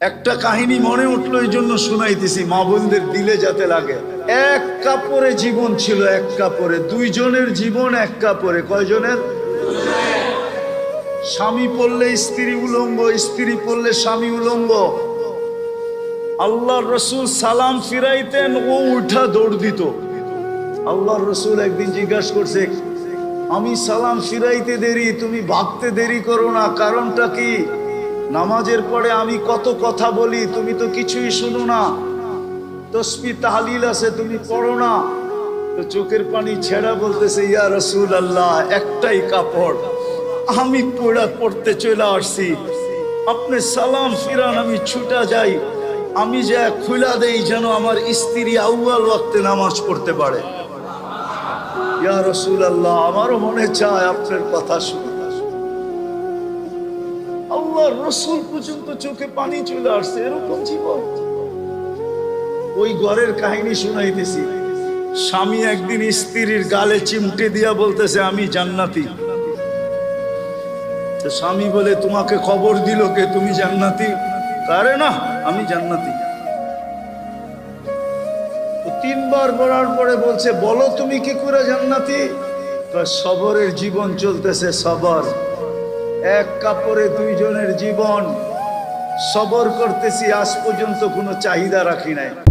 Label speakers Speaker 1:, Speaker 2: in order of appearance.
Speaker 1: একটা কাহিনী মনে উঠল, এই জন্য শুনাইতেছি, মা বোনদের দিলে যাতে লাগে। এক কাপড়ে জীবন ছিল, এক কাপড়ে, দুইজনের জীবন এক কাপড়ে, কয়জনের? স্বামী পড়লে স্ত্রী উলঙ্গ স্ত্রী পড়লে স্বামী উলঙ্গ আল্লাহ রসুল সালাম ফিরাইতেন, ও উঠা দৌড় দিত। আল্লাহ রসুল একদিন জিজ্ঞাসা করছে, আমি সালাম ফিরাইতে দেরি, তুমি ভাবতে দেরি করো না, কারণটা কি? নামাজের পরে আমি কত কথা বলি, তুমি তো কিছুই শুনো না। তসবি তাহলিল আছে, তুমি পড়ো না। তো চোখের পানি ছেড়া বলতেছে, ইয়া রসুল আল্লাহ একটাই কাপড়, আমি পোড়া পড়তে চলে আসছি। আপনি সালাম ফিরান, আমি ছুটা যাই। আমি যা খুলা দেই যেন আমার স্ত্রী আউয়াল ওয়াক্তে নামাজ পড়তে পারে। ইয়া রসুল আল্লাহ আমারও মনে চায় আপনার কথা শুনে। আল্লাহ রসুল পর্যন্ত চোখে পানি চলে আসছে, এরকম জীবন। ওই ঘরের কাহিনী শুনাইতেছি। স্বামী একদিন স্ত্রীর গালে চিমটে দিয়া বলতেছে, আমি জান্নাতি। স্বামী বলে, তোমাকে খবর দিল কে? তুমি জান্নাতি? কারে না, আমি জান্নাতি। তিনবার বলার পরে বলছে, বলো তুমি কি করে জান্নাতি? সবরের জীবন চলতেছে সবর। এক কাপড়ে দুইজনের জীবন। সবর করতেছি আজ পর্যন্ত কোনো চাহিদা রাখি নাই।